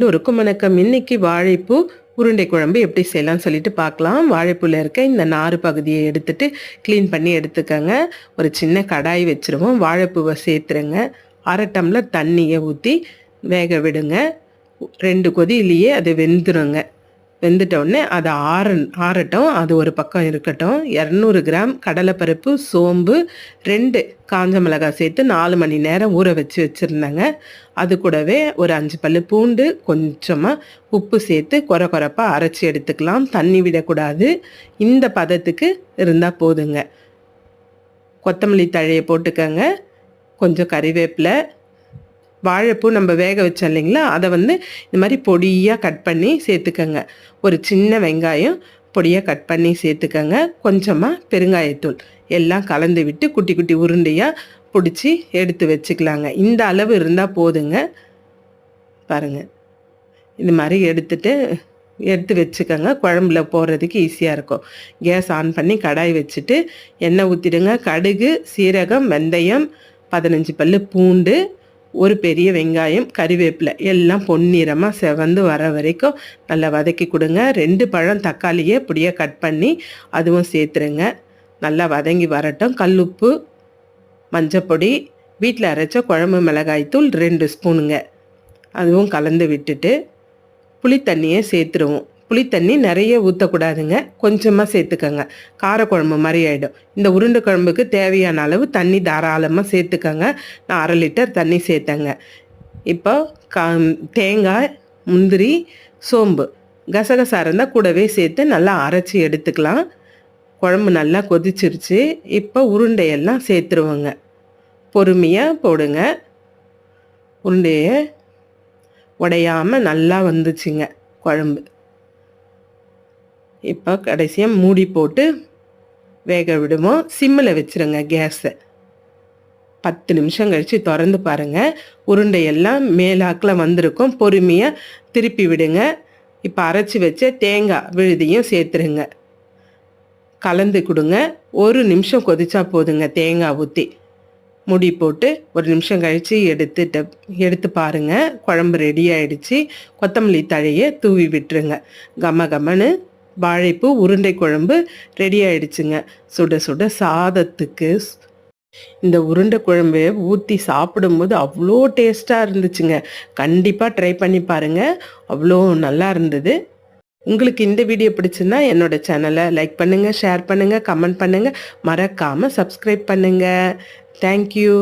எல்லோருக்கும் வணக்கம். இன்னைக்கு வாழைப்பூ உருண்டை குழம்பு எப்படி செய்யலாம்னு சொல்லிட்டு பார்க்கலாம். வாழைப்பூவில் இருக்க இந்த நாறு பகுதியை எடுத்துட்டு க்ளீன் பண்ணி எடுத்துக்கோங்க. ஒரு சின்ன கடாய் வச்சுருவோம். வாழைப்பூவை சேர்த்துருங்க. அரை டம்ளர் தண்ணியை ஊற்றி வேக விடுங்க. ரெண்டு கொதியிலேயே அது வெந்துருங்க. வெந்துட்டோடனே அதை ஆற ஆறட்டும். அது ஒரு பக்கம் இருக்கட்டும். இரநூறு கிராம் கடலைப்பருப்பு சோம்பு ரெண்டு காஞ்ச மிளகாய் சேர்த்து நாலு மணி நேரம் ஊற வச்சு வச்சுருந்தேங்க. அது கூடவே ஒரு அஞ்சு பல்லு பூண்டு கொஞ்சமாக உப்பு சேர்த்து குறை குறைப்பாக அரைச்சி எடுத்துக்கலாம். தண்ணி விடக்கூடாது. இந்த பதத்துக்கு இருந்தால் போதுங்க. கொத்தமல்லி தழையை போட்டுக்கங்க. கொஞ்சம் கறிவேப்பிலை வாழைப்பூ நம்ம வேக வச்சோம் இல்லைங்களா? அதை வந்து இந்த மாதிரி பொடியாக கட் பண்ணி சேர்த்துக்கோங்க. ஒரு சின்ன வெங்காயம் பொடியாக கட் பண்ணி சேர்த்துக்கோங்க. கொஞ்சமாக பெருங்காயத்தூள் எல்லாம் கலந்து விட்டு குட்டி குட்டி உருண்டையாக பிடிச்சி எடுத்து வச்சுக்கலாங்க. இந்த அளவு இருந்தால் போதுங்க. பாருங்கள் இது மாதிரி எடுத்துட்டு எடுத்து வச்சுக்கோங்க. குழம்புல போடுறதுக்கு ஈஸியாக இருக்கும். கேஸ் ஆன் பண்ணி கடாய் வச்சுட்டு எண்ணெய் ஊற்றிடுங்க கடுகு சீரகம் வெந்தயம் பதினஞ்சு பல் பூண்டு ஒரு பெரிய வெங்காயம் கறிவேப்பிலை எல்லாம் பொன்னிறமாக செவந்து வர வரைக்கும் நல்லா வதக்கி கொடுங்க. ரெண்டு பழம் தக்காளியை இப்படியே கட் பண்ணி அதுவும் சேர்த்துருங்க. நல்லா வதங்கி வரட்டும். கல்லுப்பு மஞ்சப்பொடி வீட்டில் அரைச்ச குழம்பு மிளகாய்த்தூள் ரெண்டு ஸ்பூனுங்க. அதுவும் கலந்து விட்டுட்டு புளித்தண்ணியை சேர்த்துருவோம். புளி தண்ணி நிறைய ஊற்றக்கூடாதுங்க கொஞ்சமாக சேர்த்துக்கோங்க. காரக்குழம்பு மாதிரி ஆகிடும் இந்த உருண்டை குழம்புக்கு தேவையான அளவு தண்ணி தாராளமாக சேர்த்துக்கோங்க. நான் அரை லிட்டர் தண்ணி சேர்த்தேங்க. இப்போ கா தேங்காய் முந்திரி சோம்பு. கசகசா இருந்தால் கூடவே சேர்த்து நல்லா அரைச்சி எடுத்துக்கலாம். குழம்பு நல்லா கொதிச்சிருச்சு. இப்போ உருண்டையெல்லாம் சேர்த்துருவோங்க. பொறுமையாக போடுங்க. உருண்டையை உடையாமல் நல்லா வந்துச்சுங்க குழம்பு. இப்போ கடைசியாக மூடி போட்டு வேக விடுவோம். சிம்மில் வச்சுருங்க கேஸை. பத்து நிமிஷம் கழித்து திறந்து பாருங்கள் உருண்டையெல்லாம் மேலாக்கில் வந்திருக்கும். பொறுமையாக திருப்பி விடுங்க. இப்போ அரைச்சி வச்ச தேங்காய் விழுதியும் சேர்த்துருங்க. கலந்து கொடுங்க. ஒரு நிமிஷம் கொதிச்சா போதுங்க தேங்காய் ஊற்றி முடி போட்டு ஒரு நிமிஷம் கழித்து எடுத்துட்டு எடுத்து பாருங்கள் குழம்பு ரெடி ஆயிடுச்சு. கொத்தமல்லி தழையை தூவி விட்டுருங்க. கம கமன்னு வாழைப்பூ உருண்டை குழம்பு ரெடி ஆயிடுச்சுங்க. சுட சுட சாதத்துக்கு இந்த உருண்டை குழம்பு ஊற்றி சாப்பிடும்போது அவ்வளோ டேஸ்ட்டாக இருந்துச்சுங்க. கண்டிப்பாக ட்ரை பண்ணி பாருங்கள் அவ்வளோ நல்லா இருந்தது. உங்களுக்கு இந்த வீடியோ பிடிச்சிருந்தா என்னோட சேனலை லைக் பண்ணுங்கள் ஷேர் பண்ணுங்கள் கமெண்ட் பண்ணுங்கள் மறக்காமல் சப்ஸ்கிரைப் பண்ணுங்கள் தேங்க்யூ